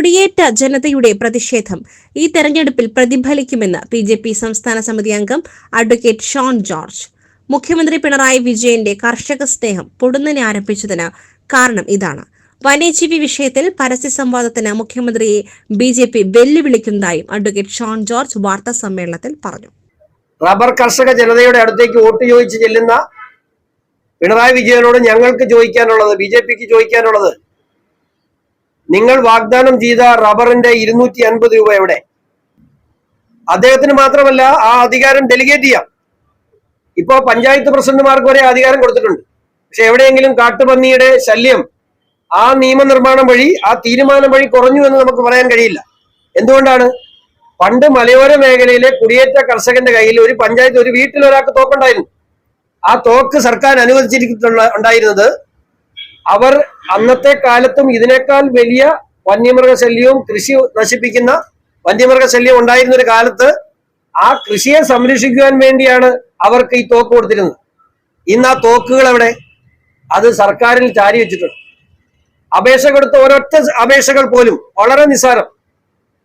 കുടിയേറ്റ ജനതയുടെ പ്രതിഷേധം ഈ തെരഞ്ഞെടുപ്പിൽ പ്രതിഫലിക്കുമെന്ന് ബി ജെ പി സംസ്ഥാന സമിതി അംഗം അഡ്വക്കേറ്റ് ഷോൺ ജോർജ്. മുഖ്യമന്ത്രി പിണറായി വിജയന്റെ കർഷക സ്നേഹം പൊടുന്നനെ ആരംഭിച്ചതിന് കാരണം ഇതാണ്. വന്യജീവി വിഷയത്തിൽ പരസ്യ സംവാദത്തിന് മുഖ്യമന്ത്രിയെ ബി ജെ പി വെല്ലുവിളിക്കുന്നതായും അഡ്വക്കേറ്റ് ഷോൺ ജോർജ് വാർത്താ സമ്മേളനത്തിൽ പറഞ്ഞു. റബ്ബർ കർഷക ജനതയുടെ അടുത്തേക്ക് വോട്ട് ചോദിച്ച് ചെല്ലുന്ന പിണറായി വിജയനോട് ഞങ്ങൾക്ക് ചോദിക്കാനുള്ളത് ബി ജെ പിക്ക് ചോദിക്കാനുള്ളത് നിങ്ങൾ വാഗ്ദാനം ചെയ്ത റബ്ബറിന്റെ ഇരുന്നൂറ്റി അൻപത് രൂപ എവിടെ? അദ്ദേഹത്തിന് മാത്രമല്ല ആ അധികാരം ഡെലിഗേറ്റ് ചെയ്യാം. ഇപ്പോ പഞ്ചായത്ത് പ്രസിഡന്റുമാർക്ക് വരെ അധികാരം കൊടുത്തിട്ടുണ്ട്. പക്ഷെ എവിടെയെങ്കിലും കാട്ടുപന്നിയുടെ ശല്യം ആ നിയമനിർമ്മാണം വഴി ആ തീരുമാനം വഴി കുറഞ്ഞു എന്ന് നമുക്ക് പറയാൻ കഴിയില്ല. എന്തുകൊണ്ടാണ്? പണ്ട് മലയോര മേഖലയിലെ കുടിയേറ്റ കർഷകന്റെ കയ്യിൽ ഒരു പഞ്ചായത്ത് ഒരു വീട്ടിൽ ഒരാൾക്ക് തോക്കുണ്ടായിരുന്നു. ആ തോക്ക് സർക്കാർ അനുവദിച്ചിരിക്കുന്ന ഉണ്ടായിരുന്നത് അവർ അന്നത്തെ കാലത്തും ഇതിനേക്കാൾ വലിയ വന്യമൃഗശല്യവും കൃഷി നശിപ്പിക്കുന്ന വന്യമൃഗശല്യം ഉണ്ടായിരുന്ന ഒരു കാലത്ത് ആ കൃഷിയെ സംരക്ഷിക്കുവാൻ വേണ്ടിയാണ് അവർക്ക് ഈ തോക്ക് കൊടുത്തിരുന്നത്. ഇന്ന് ആ തോക്കുകൾ എവിടെ? അത് സർക്കാരിൽ ചാരി വെച്ചിട്ടുണ്ട്. അപേക്ഷ കൊടുത്ത ഒരൊറ്റ അപേക്ഷകൾ പോലും വളരെ നിസ്സാരം.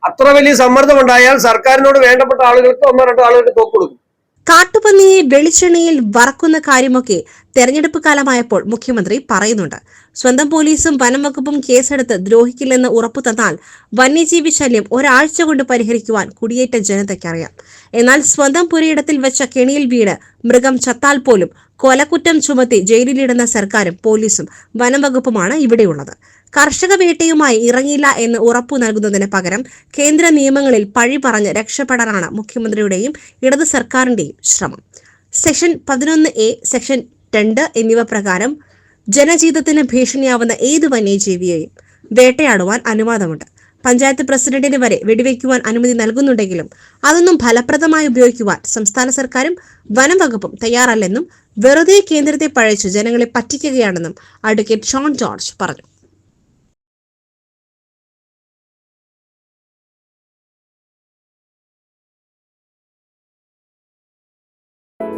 അത്ര വലിയ സമ്മർദ്ദം ഉണ്ടായാൽ സർക്കാരിനോട് വേണ്ടപ്പെട്ട ആളുകൾക്ക് ഒന്നോ രണ്ടോ ആളുകൾക്ക് തോക്ക് കൊടുക്കും. കാട്ടുപന്നിയെ വെളിച്ചെണ്ണയിൽ വറക്കുന്ന കാര്യമൊക്കെ തെരഞ്ഞെടുപ്പ് കാലമായപ്പോൾ മുഖ്യമന്ത്രി പറയുന്നുണ്ട്. സ്വന്തം പോലീസും വനം വകുപ്പും കേസെടുത്ത് ദ്രോഹിക്കില്ലെന്ന് ഉറപ്പു തന്നാൽ വന്യജീവി ശല്യം ഒരാഴ്ച കൊണ്ട് പരിഹരിക്കുവാൻ കുടിയേറ്റ ജനതയ്ക്കറിയാം എന്നാൽ സ്വന്തം പുരയിടത്തിൽ വെച്ച കെണിയിൽ വീട് മൃഗം ചത്താൽ പോലും കൊലക്കുറ്റം ചുമത്തി ജയിലിലിടുന്ന സർക്കാരും പോലീസും വനം വകുപ്പുമാണ് ഇവിടെയുള്ളത്. കർഷക വേട്ടയുമായി ഇറങ്ങില്ല എന്ന് ഉറപ്പു നൽകുന്നതിന് പകരം കേന്ദ്ര നിയമങ്ങളിൽ പഴി പറഞ്ഞ് രക്ഷപ്പെടാനാണ് മുഖ്യമന്ത്രിയുടെയും ഇടത് സർക്കാരിന്റെയും ശ്രമം. സെക്ഷൻ പതിനൊന്ന് എ സെക്ഷൻ രണ്ട് എന്നിവ പ്രകാരം ജനജീവിതത്തിന് ഭീഷണിയാവുന്ന ഏത് വന്യജീവിയെയും വേട്ടയാടുവാൻ അനുവാദമുണ്ട്. പഞ്ചായത്ത് പ്രസിഡന്റിന് വരെ വെടിവെക്കുവാൻ അനുമതി നൽകുന്നുണ്ടെങ്കിലും അതൊന്നും ഫലപ്രദമായി ഉപയോഗിക്കുവാൻ സംസ്ഥാന സർക്കാരും വനം വകുപ്പും തയ്യാറല്ലെന്നും വെറുതെ കേന്ദ്രത്തെ പഴച്ചു ജനങ്ങളെ പറ്റിക്കുകയാണെന്നും അഡ്വക്കേറ്റ് ഷോൺ ജോർജ് പറഞ്ഞു.